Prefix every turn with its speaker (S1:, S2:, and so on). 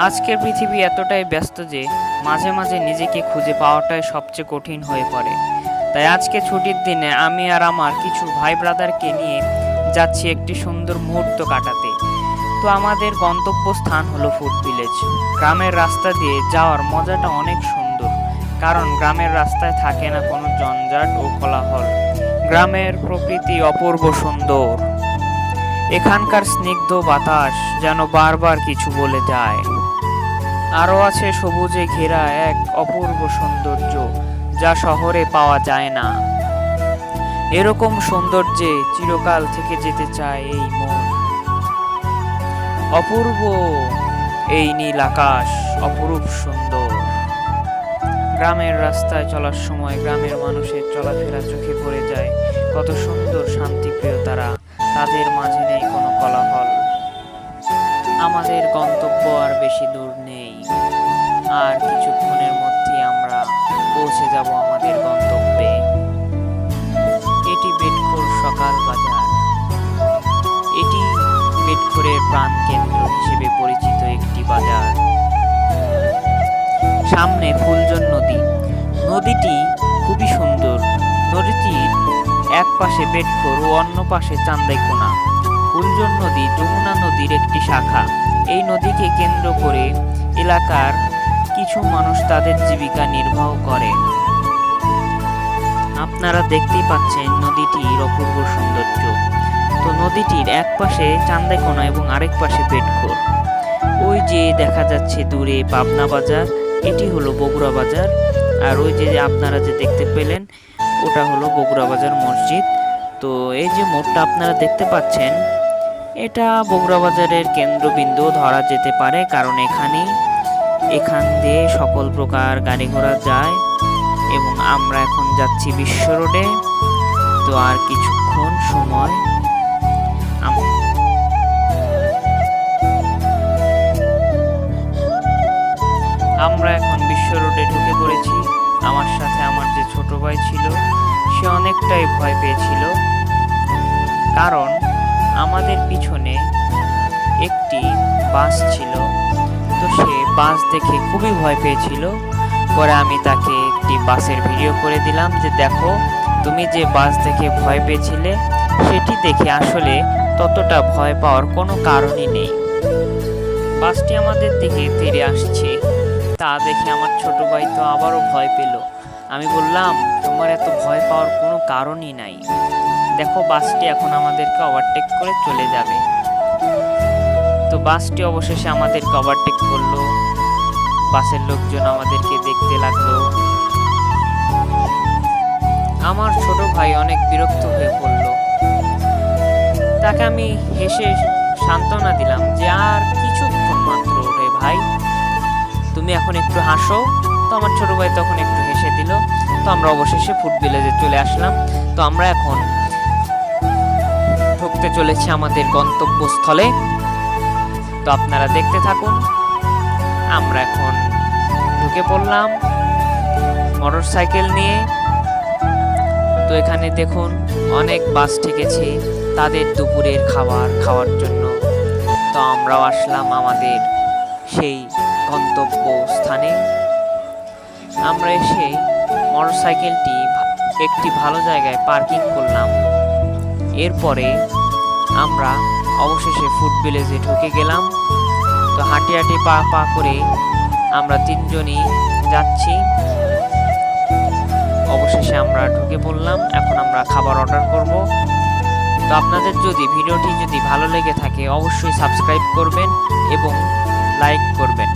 S1: আজকের পৃথিবী এতটাই ব্যস্ত যে মাঝে মাঝে নিজেকে খুঁজে পাওয়াটাই সবচেয়ে কঠিন হয়ে পড়ে। তাই আজকে ছুটির দিনে আমি আর আমার কিছু ভাই ব্রাদারকে নিয়ে যাচ্ছি একটি সুন্দর মুহূর্ত কাটাতে। তো আমাদের গন্তব্যস্থান হলো ফুড ভিলেজ। গ্রামের রাস্তা দিয়ে যাওয়ার মজাটা অনেক সুন্দর, কারণ গ্রামের রাস্তায় থাকে না কোনো জঞ্জাট ও কোলাহল। গ্রামের প্রকৃতি অপূর্ব সুন্দর। এখানকার স্নিগ্ধ বাতাস যেন বারবার কিছু বলে যায়। আরও আছে সবুজে ঘেরা এক অপূর্ব সৌন্দর্য যা শহরে পাওয়া যায় না। এরকম সৌন্দর্যে চিরকাল থেকে যেতে চায় এই মন। অপূর্ব এই নীল আকাশ, অপরূপ সুন্দর। গ্রামের রাস্তায় চলার সময় গ্রামের মানুষের চলাফেরা চোখে পড়ে যায়। কত সুন্দর শান্তিপ্রিয় তারা। তাদের মাঝে নেই কোনো কোলাহল। আমাদের গন্তব্য আর বেশি দূর নেই। আর কিছুক্ষণের মধ্যেই আমরা পৌঁছে যাব আমাদের গন্তব্যে। এটি বেটখোর সকাল বাজার। এটি বেটখোরের প্রাণ কেন্দ্র হিসেবে পরিচিত একটি বাজার। সামনে ফুলজন নদী। নদীটি খুবই সুন্দর। নদীটির এক পাশে বেটখোর ও অন্য পাশে চান্দাইকোনা ফুলজন নদী, যমুনা নদীর একটি শাখা। এই নদীকে কেন্দ্র করে এলাকার কিছু মানুষ তাদের জীবিকা নির্বাহ করে। আপনারা দেখতেই পাচ্ছেন নদীটির অপূর্ব সৌন্দর্য। তো নদীটির এক পাশে চান্দাইকোনা এবং আরেক পাশে বেটখোর ওই যে দেখা যাচ্ছে দূরে পাবনা বাজার, এটি হলো বগুড়া বাজার। আর ওই যে আপনারা যে দেখতে পেলেন ওটা হলো বগুড়া বাজার মসজিদ। তো এই যে মোড়টা আপনারা দেখতে পাচ্ছেন, এটা বগুড়া বাজারের কেন্দ্রবিন্দু ধরা যেতে পারে কারণ এখানেই এখান দিয়ে সকল প্রকার গাড়ি ঘোড়া যায় এবং আমরা এখন যাচ্ছি বিশ্ব রোডে। তো আর কিছুক্ষণ সময় আম- আমরা এখন বিশ্ব রোডে ঢুকে পড়েছি। আমার সাথে আমার যে ছোট ভাই ছিল, সে অনেকটাই ভয় পেয়েছিল। কারণ আমাদের পিছনে একটি বাস ছিল। তো সে বাস দেখে খুবই ভয় পেয়েছিল। পরে আমি তাকে একটি বাসের ভিডিও করে দিলাম যে, দেখো, তুমি যে বাস দেখে ভয় পেয়েছিলে, সেটি দেখে আসলে ততটা ভয় পাওয়ার কোনো কারণই নেই। বাসটি আমাদের দিকে তেড়ে আসছে। তা দেখে আমার ছোট ভাই তো আবারও ভয় পেল। আমি বললাম, তোমার এত ভয় পাওয়ার কোনো কারণই নাই। দেখো, বাসটি এখন আমাদেরকে ওভারটেক করে চলে যাবে। তো বাসটি অবশেষে আমাদেরকে ওভারটেক করল। বাসের লোকজন আমাদেরকে দেখতে লাগল। আমার ছোট ভাই অনেক বিরক্ত হয়ে পড়ল। তাকে আমি হেসে সান্ত্বনা দিলাম যে, আর এখন একটু হাসো। তো আমার ছোট ভাই তখন একটু হেসে দিল। তো আমরা অবশেষে ফুড ভিলেজে চলে আসলাম। তো আমরা এখন ঢুকতে চলেছি আমাদের গন্তব্যস্থলে। তো আপনারা দেখতে থাকুন। আমরা এখন ঢুকে পড়লাম মোটর সাইকেল নিয়ে। তো এখানে দেখুন, অনেক বাস ঠেকেছে তাদের দুপুরের খাবার খাওয়ার জন্য। তো আমরাও আসলাম আমাদের সেই গন্তব্য স্থানে আমরা এসে মোটরসাইকেলটি একটি ভালো জায়গায় পার্কিং করলাম। এরপরে আমরা অবশেষে ফুড ভিলেজে ঢুকে গেলাম। তো হাঁটি হাঁটি পা পা করে আমরা তিনজনই যাচ্ছি। অবশেষে আমরা ঢুকে পড়লাম। এখন আমরা খাবার অর্ডার করব। তো আপনাদের যদি ভিডিওটি যদি ভালো লেগে থাকে, অবশ্যই সাবস্ক্রাইব করবেন এবং লাইক করবেন।